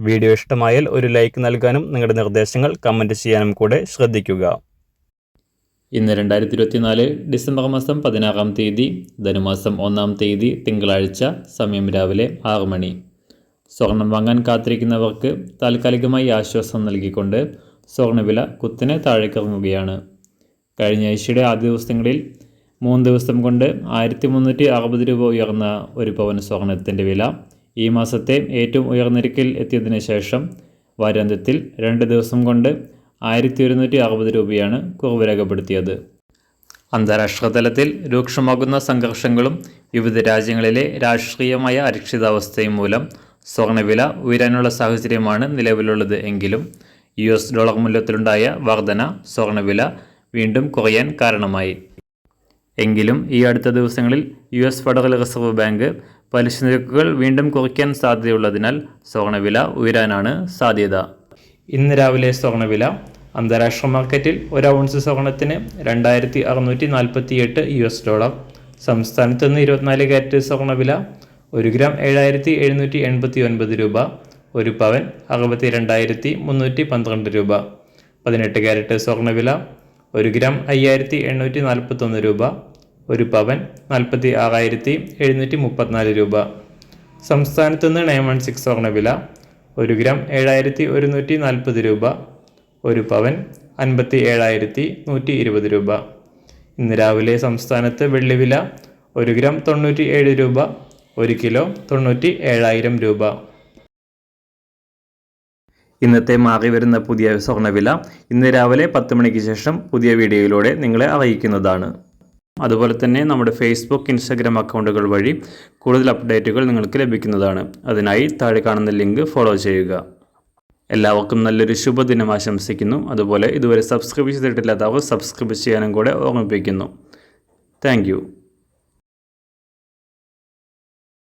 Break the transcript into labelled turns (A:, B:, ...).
A: Video ഇഷ്ടമായാൽ ഒരു like നൽകാനും നിങ്ങളുടെ നിർദ്ദേശങ്ങൾ കമന്റ് ചെയ്യാനും കൂടെ ശ്രദ്ധിക്കുക. ഇന്ന് രണ്ടായിരത്തി ഇരുപത്തിനാല് ഡിസംബർ മാസം പതിനാറാം തീയതി ധനുമാസം ഒന്നാം തീയതി തിങ്കളാഴ്ച സമയം രാവിലെ ആറ് മണി. സ്വർണം വാങ്ങാൻ കാത്തിരിക്കുന്നവർക്ക് താൽക്കാലികമായി ആശ്വാസം നൽകിക്കൊണ്ട് സ്വർണവില കുത്തിനെ താഴേക്കിറങ്ങുകയാണ്. കഴിഞ്ഞ ആഴ്ചയുടെ ആദ്യ ദിവസങ്ങളിൽ മൂന്ന് ദിവസം കൊണ്ട് ആയിരത്തി മുന്നൂറ്റി അറുപത് രൂപ ഉയർന്ന ഒരു പവൻ സ്വർണത്തിന്റെ വില ഈ മാസത്തെ ഏറ്റവും ഉയർന്ന നിരക്കിൽ എത്തിയതിനു ശേഷം വാരാന്ത്യത്തിൽ രണ്ട് ദിവസം കൊണ്ട് ആയിരത്തി ഒരുന്നൂറ്റി അറുപത് രൂപയാണ് കുറവ് രേഖപ്പെടുത്തിയത്. അന്താരാഷ്ട്ര തലത്തിൽ രൂക്ഷമാകുന്ന സംഘർഷങ്ങളും വിവിധ രാജ്യങ്ങളിലെ രാഷ്ട്രീയമായ അരക്ഷിതാവസ്ഥയും മൂലം സ്വർണവില ഉയരാനുള്ള സാഹചര്യമാണ് നിലവിലുള്ളത് എങ്കിലും യു എസ് ഡോളർ മൂല്യത്തിലുണ്ടായ വർധന സ്വർണവില വീണ്ടും കുറയാൻ കാരണമായി. എങ്കിലും ഈ അടുത്ത ദിവസങ്ങളിൽ U S federal reserve bank പലിശ നിരക്കുകൾ വീണ്ടും കുറയ്ക്കാൻ സാധ്യതയുള്ളതിനാൽ സ്വർണവില ഉയരാനാണ് സാധ്യത. ഇന്ന് രാവിലെ സ്വർണവില അന്താരാഷ്ട്ര മാർക്കറ്റിൽ ഒരു ഔൺസ് സ്വർണത്തിന് രണ്ടായിരത്തി അറുന്നൂറ്റി യു എസ് ഡോളർ സംസ്ഥാനത്ത് നിന്ന് ഇരുപത്തിനാല് കാരറ്റ് സ്വർണവില ഒരു ഗ്രാം ഏഴായിരത്തി എഴുന്നൂറ്റി എൺപത്തി ഒൻപത് രൂപ ഒരു പവൻ അറുപത്തി രണ്ടായിരത്തി മുന്നൂറ്റി പന്ത്രണ്ട് രൂപ. പതിനെട്ട് കാരറ്റ് സ്വർണവില ഒരു ഗ്രാം അയ്യായിരത്തി എണ്ണൂറ്റി നാൽപ്പത്തൊന്ന് രൂപ ഒരു പവൻ നാൽപ്പത്തി ആറായിരത്തി എഴുന്നൂറ്റി മുപ്പത്തിനാല് രൂപ. സംസ്ഥാനത്ത് നിന്ന് നയൻ വൺ സിക്സ് സ്വർണവില ഒരു ഗ്രാം ഏഴായിരത്തി ഒരുന്നൂറ്റി നാൽപ്പത് രൂപ ഒരു പവൻ അൻപത്തി ഏഴായിരത്തി നൂറ്റി ഇരുപത് രൂപ. ഇന്ന് രാവിലെ സംസ്ഥാനത്ത് വെള്ളിവില ഒരു ഗ്രാം തൊണ്ണൂറ്റി ഏഴ് രൂപ ഒരു കിലോ തൊണ്ണൂറ്റി ഏഴായിരം രൂപ. ഇന്നത്തെ മാറി വരുന്ന പുതിയ സ്വർണവില ഇന്ന് രാവിലെ പത്ത് മണിക്ക് ശേഷം പുതിയ വീഡിയോയിലൂടെ നിങ്ങളെ അറിയിക്കുന്നതാണ്. അതുപോലെ തന്നെ നമ്മുടെ ഫേസ്ബുക്ക് ഇൻസ്റ്റാഗ്രാം അക്കൗണ്ടുകൾ വഴി കൂടുതൽ അപ്ഡേറ്റുകൾ നിങ്ങൾക്ക് ലഭിക്കുന്നതാണ്. അതിനായി താഴെ കാണുന്ന ലിങ്ക് ഫോളോ ചെയ്യുക. എല്ലാവർക്കും നല്ലൊരു ശുഭദിനം ആശംസിക്കുന്നു. അതുപോലെ ഇതുവരെ സബ്സ്ക്രൈബ് ചെയ്തിട്ടില്ലാത്തവർ സബ്സ്ക്രൈബ് ചെയ്യാനും കൂടെ ഓർമ്മിപ്പിക്കുന്നു. താങ്ക്